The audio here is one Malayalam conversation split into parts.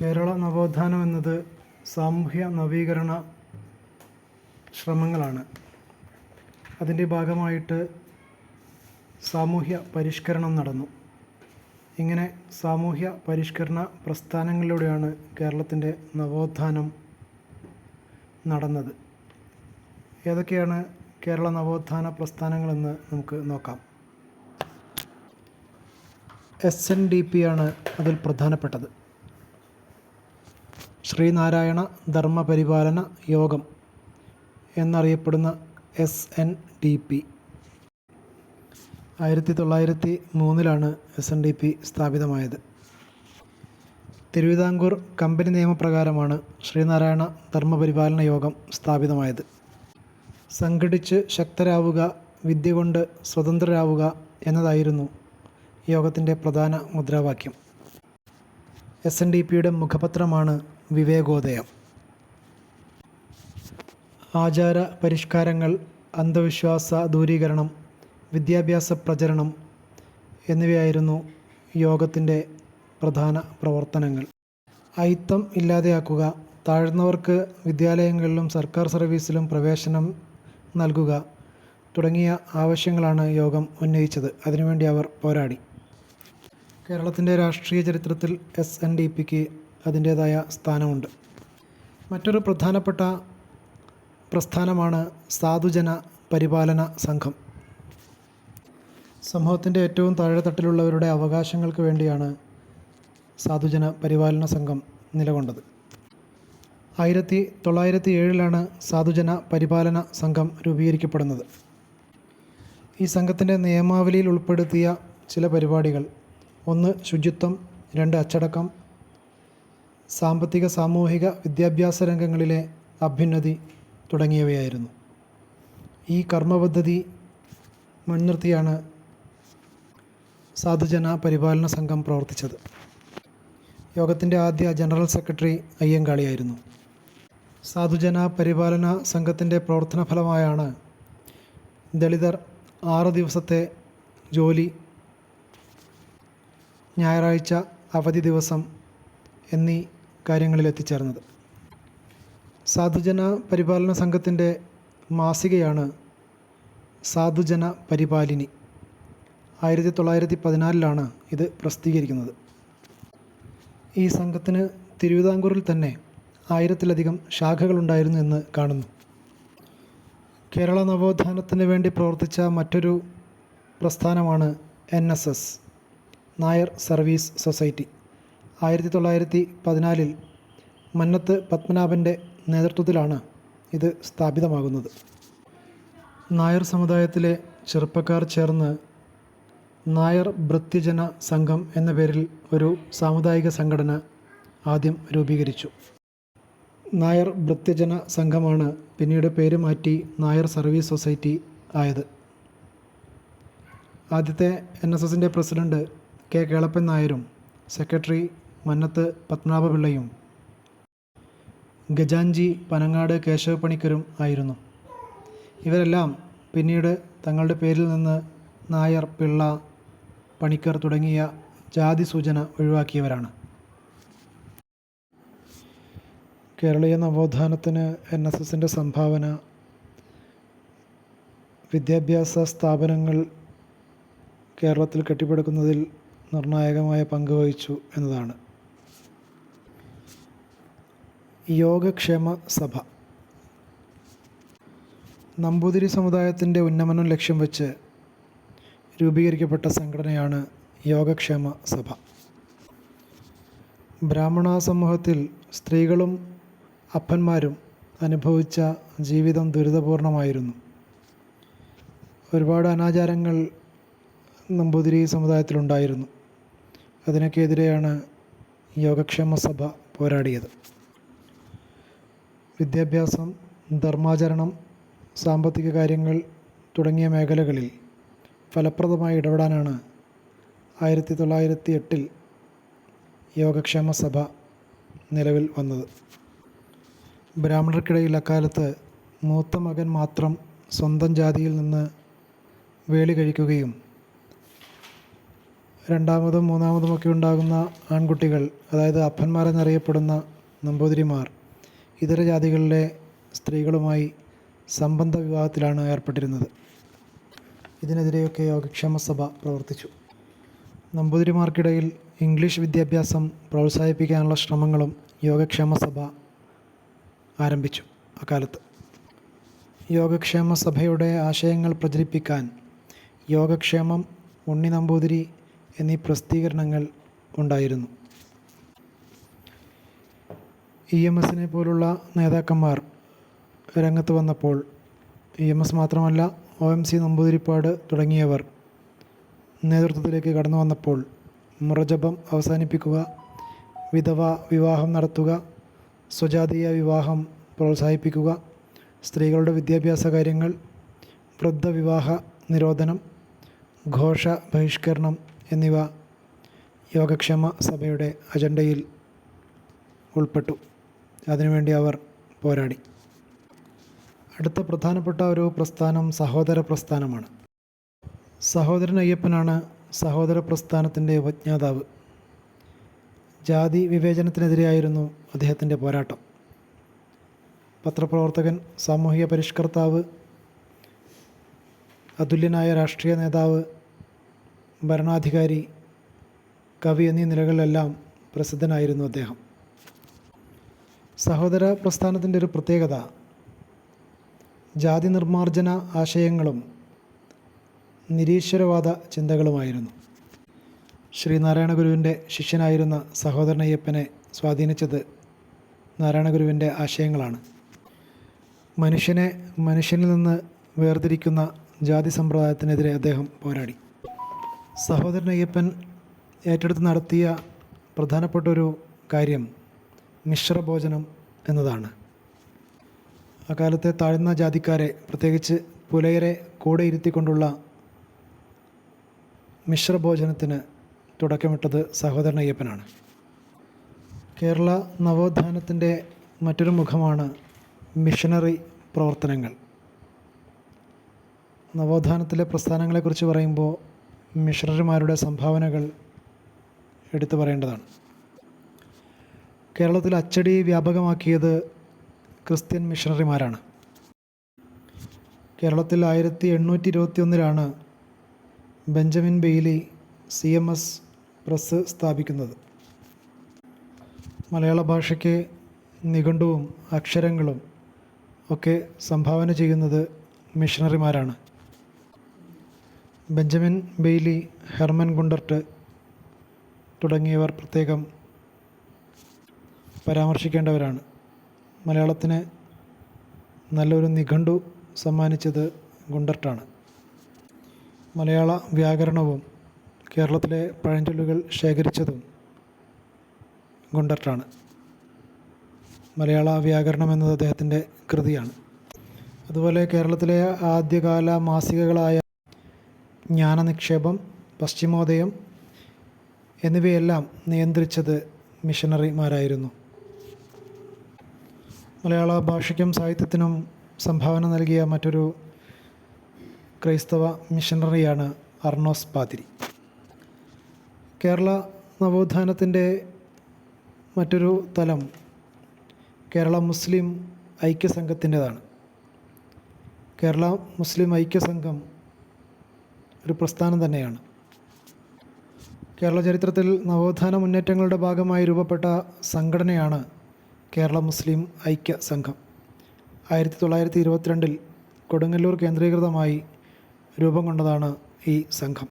കേരള നവോത്ഥാനം എന്നത് സാമൂഹ്യ നവീകരണ ശ്രമങ്ങളാണ്. അതിന്റെ ഭാഗമായിട്ട് സാമൂഹ്യ പരിഷ്കരണം നടന്നു. ഇങ്ങനെ സാമൂഹ്യ പരിഷ്കരണ പ്രസ്ഥാനങ്ങളിലൂടെയാണ് കേരളത്തിന്റെ നവോത്ഥാനം നടന്നത്. ഏതൊക്കെയാണ് കേരള നവോത്ഥാന പ്രസ്ഥാനങ്ങളെന്ന് നമുക്ക് നോക്കാം. എസ് എൻ ഡി പി ആണ് അതിൽ പ്രധാനപ്പെട്ടത്. ശ്രീനാരായണ ധർമ്മ പരിപാലന യോഗം എന്നറിയപ്പെടുന്ന എസ് എൻ ഡി പി ആയിരത്തി തൊള്ളായിരത്തി മൂന്നിലാണ് എസ് എൻ ഡി പി സ്ഥാപിതമായത്. തിരുവിതാംകൂർ കമ്പനി നിയമപ്രകാരമാണ് ശ്രീനാരായണ ധർമ്മപരിപാലന യോഗം സ്ഥാപിതമായത്. സംഘടിച്ച് ശക്തരാവുക വിദ്യ കൊണ്ട് സ്വതന്ത്രരാവുക എന്നതായിരുന്നു യോഗത്തിന്റെ പ്രധാന മുദ്രാവാക്യം. എസ് എൻ ഡി പിയുടെ മുഖപത്രമാണ് വിവേകോദയം. ആചാര പരിഷ്കാരങ്ങൾ അന്ധവിശ്വാസ ദൂരീകരണം വിദ്യാഭ്യാസ പ്രചരണം എന്നിവയായിരുന്നു യോഗത്തിന്റെ പ്രധാന പ്രവർത്തനങ്ങൾ. അയിത്തം ഇല്ലാതെയാക്കുക താഴ്ന്നവർക്ക് വിദ്യാലയങ്ങളിലും സർക്കാർ സർവീസിലും പ്രവേശനം നൽകുക തുടങ്ങിയ ആവശ്യങ്ങളാണ് യോഗം ഉന്നയിച്ചത്. അതിനുവേണ്ടി അവർ പോരാടി. കേരളത്തിന്റെ രാഷ്ട്രീയ ചരിത്രത്തിൽ എസ് എൻ ഡി പിക്ക് അതിന്റേതായ സ്ഥാനമുണ്ട്. മറ്റൊരു പ്രധാനപ്പെട്ട പ്രസ്ഥാനമാണ് സാധുജന പരിപാലന സംഘം. സമൂഹത്തിന്റെ ഏറ്റവും താഴെത്തട്ടിലുള്ളവരുടെ അവകാശങ്ങൾക്ക് വേണ്ടിയാണ് സാധുജന പരിപാലന സംഘം നിലകൊണ്ടത്. ആയിരത്തി തൊള്ളായിരത്തി ഏഴിലാണ് സാധുജന പരിപാലന സംഘം രൂപീകരിക്കപ്പെടുന്നത്. ഈ സംഘത്തിന്റെ നിയമാവലിയിൽ ഉൾപ്പെടുത്തിയ ചില പരിപാടികൾ ഒന്ന് ശുചിത്വം രണ്ട് അച്ചടക്കം സാമ്പത്തിക സാമൂഹിക വിദ്യാഭ്യാസ രംഗങ്ങളിലെ അഭ്യുന്നതി തുടങ്ങിയവയായിരുന്നു. ഈ കർമ്മപദ്ധതി മുൻനിർത്തിയാണ് സാധുജന പരിപാലന സംഘം പ്രവർത്തിച്ചത്. യോഗത്തിന്റെ ആദ്യ ജനറൽ സെക്രട്ടറി അയ്യങ്കാളിയായിരുന്നു. സാധുജന പരിപാലന സംഘത്തിന്റെ പ്രവർത്തന ഫലമായാണ് ദളിതർ ആറ് ദിവസത്തെ ജോലി ഞായറാഴ്ച അവധി ദിവസം എന്നീ കാര്യങ്ങളിൽ എത്തിച്ചേർന്നത് സാധുജന പരിപാലന സംഘത്തിന്റെ മാസികയാണ് സാധുജന പരിപാലിനി. ആയിരത്തി തൊള്ളായിരത്തി പതിനാലിലാണ് ഇത് പ്രസിദ്ധീകരിക്കുന്നത്. ഈ സംഘത്തിന് തിരുവിതാംകൂറിൽ തന്നെ ആയിരത്തിലധികം ശാഖകളുണ്ടായിരുന്നു എന്ന് കാണുന്നു. കേരള നവോത്ഥാനത്തിന് വേണ്ടി പ്രവർത്തിച്ച മറ്റൊരു പ്രസ്ഥാനമാണ് എൻ നായർ സർവീസ് സൊസൈറ്റി. ആയിരത്തി തൊള്ളായിരത്തി പതിനാലിൽ മന്നത്ത് പത്മനാഭന്റെ നേതൃത്വത്തിലാണ് ഇത് സ്ഥാപിതമാകുന്നത്. നായർ സമുദായത്തിലെ ചെറുപ്പക്കാർ ചേർന്ന് നായർ ഭൃത്യജന സംഘം എന്ന പേരിൽ ഒരു സാമുദായിക സംഘടന ആദ്യം രൂപീകരിച്ചു. നായർ ഭൃത്യജന സംഘമാണ് പിന്നീട് പേര് മാറ്റി നായർ സർവീസ് സൊസൈറ്റി ആയത്. ആദ്യത്തെ എൻ എസ് എസിന്റെ പ്രസിഡന്റ് കെ കേളപ്പൻ നായരും സെക്രട്ടറി മന്നത്ത് പത്മനാഭപിള്ളയും ഗജാൻജി പനങ്ങാട് കേശവപ്പണിക്കരും ആയിരുന്നു. ഇവരെല്ലാം പിന്നീട് തങ്ങളുടെ പേരിൽ നിന്ന് നായർ പിള്ള പണിക്കർ തുടങ്ങിയ ജാതി സൂചന ഒഴിവാക്കിയവരാണ്. കേരളീയ നവോത്ഥാനത്തിന് എൻ എസ് എസിന്റെ സംഭാവന വിദ്യാഭ്യാസ സ്ഥാപനങ്ങൾ കേരളത്തിൽ കെട്ടിപ്പടുക്കുന്നതിൽ നിർണായകമായ പങ്ക് വഹിച്ചു എന്നതാണ്. യോഗക്ഷേമ സഭ. നമ്പൂതിരി സമുദായത്തിന്റെ ഉന്നമനം ലക്ഷ്യം വെച്ച് രൂപീകരിക്കപ്പെട്ട സംഘടനയാണ് യോഗക്ഷേമ സഭ. ബ്രാഹ്മണ സമൂഹത്തിൽ സ്ത്രീകളും അപ്പന്മാരും അനുഭവിച്ച ജീവിതം ദുരിതപൂർണമായിരുന്നു. ഒരുപാട് അനാചാരങ്ങൾ നമ്പൂതിരി സമുദായത്തിലുണ്ടായിരുന്നു. അതിനൊക്കെ എതിരെയാണ് യോഗക്ഷേമ സഭ പോരാടിയത്. വിദ്യാഭ്യാസം ധർമാചരണം സാമ്പത്തിക കാര്യങ്ങൾ തുടങ്ങിയ മേഖലകളിൽ ഫലപ്രദമായി ഇടപെടാനാണ് ആയിരത്തി തൊള്ളായിരത്തി എട്ടിൽ യോഗക്ഷേമ സഭ നിലവിൽ വന്നത്. ബ്രാഹ്മണർക്കിടയിൽ അക്കാലത്ത് മൂത്ത മകൻ മാത്രം സ്വന്തം ജാതിയിൽ നിന്ന് വേളി കഴിക്കുകയും രണ്ടാമതും മൂന്നാമതുമൊക്കെ ഉണ്ടാകുന്ന ആൺകുട്ടികൾ അതായത് അപ്പന്മാരെന്നറിയപ്പെടുന്ന നമ്പൂതിരിമാർ ഇതര ജാതികളിലെ സ്ത്രീകളുമായി സംബന്ധ വിവാഹത്തിലാണ് ഏർപ്പെട്ടിരുന്നത്. ഇതിനെതിരെയൊക്കെ യോഗക്ഷേമ സഭ പ്രവർത്തിച്ചു. നമ്പൂതിരിമാർക്കിടയിൽ ഇംഗ്ലീഷ് വിദ്യാഭ്യാസം പ്രോത്സാഹിപ്പിക്കാനുള്ള ശ്രമങ്ങളും യോഗക്ഷേമ സഭ ആരംഭിച്ചു അക്കാലത്ത്. യോഗക്ഷേമ സഭയുടെ ആശയങ്ങൾ പ്രചരിപ്പിക്കാൻ യോഗക്ഷേമം ഉണ്ണി നമ്പൂതിരി എന്നീ പ്രസിദ്ധീകരണങ്ങൾ ഉണ്ടായിരുന്നു. ഇ എം എസിനെ പോലുള്ള നേതാക്കന്മാർ രംഗത്ത് വന്നപ്പോൾ ഇ എം എസ് മാത്രമല്ല ഒ എം സി നമ്പൂതിരിപ്പാട് തുടങ്ങിയവർ നേതൃത്വത്തിലേക്ക് കടന്നു വന്നപ്പോൾ മുറജപം അവസാനിപ്പിക്കുക വിധവ വിവാഹം നടത്തുക സ്വജാതീയ വിവാഹം പ്രോത്സാഹിപ്പിക്കുക സ്ത്രീകളുടെ വിദ്യാഭ്യാസ കാര്യങ്ങൾ വൃദ്ധവിവാഹ നിരോധനം ഘോഷ ബഹിഷ്കരണം എന്നിവ യോഗക്ഷേമ സഭയുടെ അജണ്ടയിൽ ഉൾപ്പെട്ടു. അതിനുവേണ്ടി അവർ പോരാടി. അടുത്ത പ്രധാനപ്പെട്ട ഒരു പ്രസ്ഥാനം സഹോദര പ്രസ്ഥാനമാണ്. സഹോദരൻ അയ്യപ്പനാണ് സഹോദര പ്രസ്ഥാനത്തിന്റെ ഉപജ്ഞാതാവ്. ജാതി വിവേചനത്തിനെതിരെയായിരുന്നു അദ്ദേഹത്തിന്റെ പോരാട്ടം. പത്രപ്രവർത്തകൻ സാമൂഹിക പരിഷ്കർത്താവ് അതുല്യനായ രാഷ്ട്രീയ നേതാവ് ഭരണാധികാരി കവി എന്നീ നിലകളിലെല്ലാം പ്രസിദ്ധനായിരുന്നു അദ്ദേഹം. സഹോദര പ്രസ്ഥാനത്തിന്റെ ഒരു പ്രത്യേകത ജാതി നിർമ്മാർജന ആശയങ്ങളും നിരീശ്വരവാദ ചിന്തകളുമായിരുന്നു. ശ്രീനാരായണ ഗുരുവിന്റെ ശിഷ്യനായിരുന്ന സഹോദരനയ്യപ്പനെ സ്വാധീനിച്ചത് നാരായണ ഗുരുവിന്റെ ആശയങ്ങളാണ്. മനുഷ്യനെ മനുഷ്യനിൽ നിന്ന് വേർതിരിക്കുന്ന ജാതി സമ്പ്രദായത്തിനെതിരെ അദ്ദേഹം പോരാടി. സഹോദരനയ്യപ്പൻ ഏറ്റെടുത്ത് നടത്തിയ പ്രധാനപ്പെട്ട ഒരു കാര്യം മിശ്രഭോജനം എന്നതാണ്. അക്കാലത്തെ താഴ്ന്ന ജാതിക്കാരെ പ്രത്യേകിച്ച് പുലയരെ കൂടെ ഇരുത്തിക്കൊണ്ടുള്ള മിശ്രഭോജനത്തിന് തുടക്കമിട്ടത് സഹോദരൻ അയ്യപ്പനാണ്. കേരള നവോത്ഥാനത്തിന്റെ മറ്റൊരു മുഖമാണ് മിഷനറി പ്രവർത്തനങ്ങൾ. നവോത്ഥാനത്തിലെ പ്രസ്ഥാനങ്ങളെക്കുറിച്ച് പറയുമ്പോൾ മിഷണറിമാരുടെ സംഭാവനകൾ എടുത്തു പറയേണ്ടതാണ്. കേരളത്തിൽ അച്ചടി വ്യാപകമാക്കിയത് ക്രിസ്ത്യൻ മിഷണറിമാരാണ്. കേരളത്തിൽ ആയിരത്തി എണ്ണൂറ്റി ഇരുപത്തി ഒന്നിലാണ് Benjamin Bailey C M S press സ്ഥാപിക്കുന്നത്. മലയാള ഭാഷയ്ക്ക് നിഘണ്ടുവും അക്ഷരങ്ങളും ഒക്കെ സംഭാവന ചെയ്യുന്നത് മിഷണറിമാരാണ്. ബെഞ്ചമിൻ ബെയ്ലി ഹെർമൻ ഗുണ്ടർട്ട് തുടങ്ങിയവർ പ്രത്യേകം പരാമർശിക്കേണ്ടവരാണ്. മലയാളത്തിന് നല്ലൊരു നിഘണ്ടു സമ്മാനിച്ചത് ഗുണ്ടർട്ടാണ്. മലയാള വ്യാകരണവും കേരളത്തിലെ പഴഞ്ചൊല്ലുകൾ ശേഖരിച്ചതും ഗുണ്ടർട്ടാണ്. മലയാള വ്യാകരണം എന്നത് അദ്ദേഹത്തിന്റെ കൃതിയാണ്. അതുപോലെ കേരളത്തിലെ ആദ്യകാല മാസികകളായ ജ്ഞാനനിക്ഷേപം പശ്ചിമോദയം എന്നിവയെല്ലാം നിയന്ത്രിച്ചത് മിഷണറിമാരായിരുന്നു മലയാള ഭാഷയ്ക്കും സാഹിത്യത്തിനും സംഭാവന നൽകിയ മറ്റൊരു ക്രൈസ്തവ മിഷണറിയാണ് അർണോസ് പാതിരി. കേരള നവോത്ഥാനത്തിന്റെ മറ്റൊരു തലം കേരള മുസ്ലിം ഐക്യസംഘത്തിന്റെതാണ്. കേരള മുസ്ലിം ഐക്യസംഘം ഒരു പ്രസ്ഥാനം തന്നെയാണ്. കേരള ചരിത്രത്തിൽ നവോത്ഥാന മുന്നേറ്റങ്ങളുടെ ഭാഗമായി രൂപപ്പെട്ട സംഘടനയാണ് കേരള മുസ്ലിം ഐക്യ സംഘം ആയിരത്തി തൊള്ളായിരത്തി ഇരുപത്തിരണ്ടിൽ കൊടുങ്ങല്ലൂർ കേന്ദ്രീകൃതമായി രൂപം കൊണ്ടതാണ് ഈ സംഘം.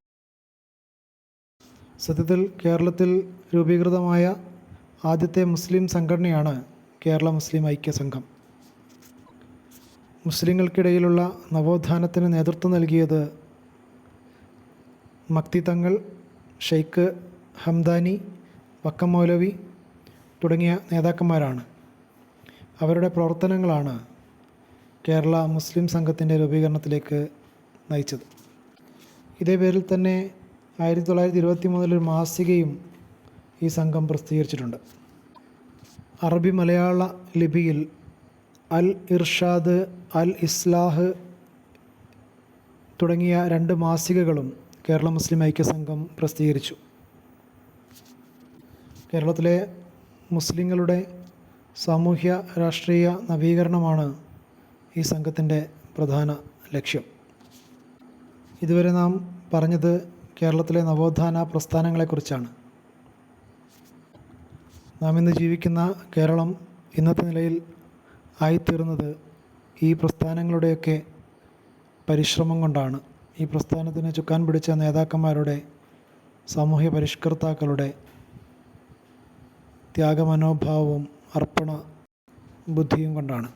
സത്യത്തിൽ കേരളത്തിൽ രൂപീകൃതമായ ആദ്യത്തെ മുസ്ലിം സംഘടനയാണ് കേരള മുസ്ലിം ഐക്യ സംഘം. മുസ്ലിങ്ങൾക്കിടയിലുള്ള നവോത്ഥാനത്തിന് നേതൃത്വം നൽകിയത് മക്തി തങ്ങൾ ഷെയ്ഖ് ഹംദാനി വക്കം മൗലവി തുടങ്ങിയ നേതാക്കന്മാരാണ്. അവരുടെ പ്രവർത്തനങ്ങളാണ് കേരള മുസ്ലിം സംഘത്തിന്റെ രൂപീകരണത്തിലേക്ക് നയിച്ചത്. ഇതേ പേരിൽ തന്നെ ആയിരത്തി തൊള്ളായിരത്തി ഇരുപത്തി മൂന്നിലൊരു മാസികയും ഈ സംഘം പ്രസിദ്ധീകരിച്ചിട്ടുണ്ട്. അറബി മലയാള ലിപിയിൽ അൽ ഇർഷാദ് അൽ ഇസ്ലാഹ് തുടങ്ങിയ രണ്ട് മാസികകളും കേരള മുസ്ലിം ഐക്യ സംഘം പ്രസിദ്ധീകരിച്ചു. കേരളത്തിലെ മുസ്ലിങ്ങളുടെ സാമൂഹ്യ രാഷ്ട്രീയ നവീകരണമാണ് ഈ സംഘത്തിന്റെ പ്രധാന ലക്ഷ്യം. ഇതുവരെ നാം പറഞ്ഞത് കേരളത്തിലെ നവോത്ഥാന പ്രസ്ഥാനങ്ങളെക്കുറിച്ചാണ്. നാം ഇന്ന് ജീവിക്കുന്ന കേരളം ഇന്നത്തെ നിലയിൽ ആയിത്തീർന്നത് ഈ പ്രസ്ഥാനങ്ങളുടെയൊക്കെ പരിശ്രമം കൊണ്ടാണ്. ഈ പ്രസ്ഥാനത്തിന് ചുക്കാൻ പിടിച്ച നേതാക്കന്മാരുടെ സാമൂഹ്യ പരിഷ്കർത്താക്കളുടെ ത്യാഗമനോഭാവവും അർപ്പണ ബുദ്ധിയും കൊണ്ടാണ്.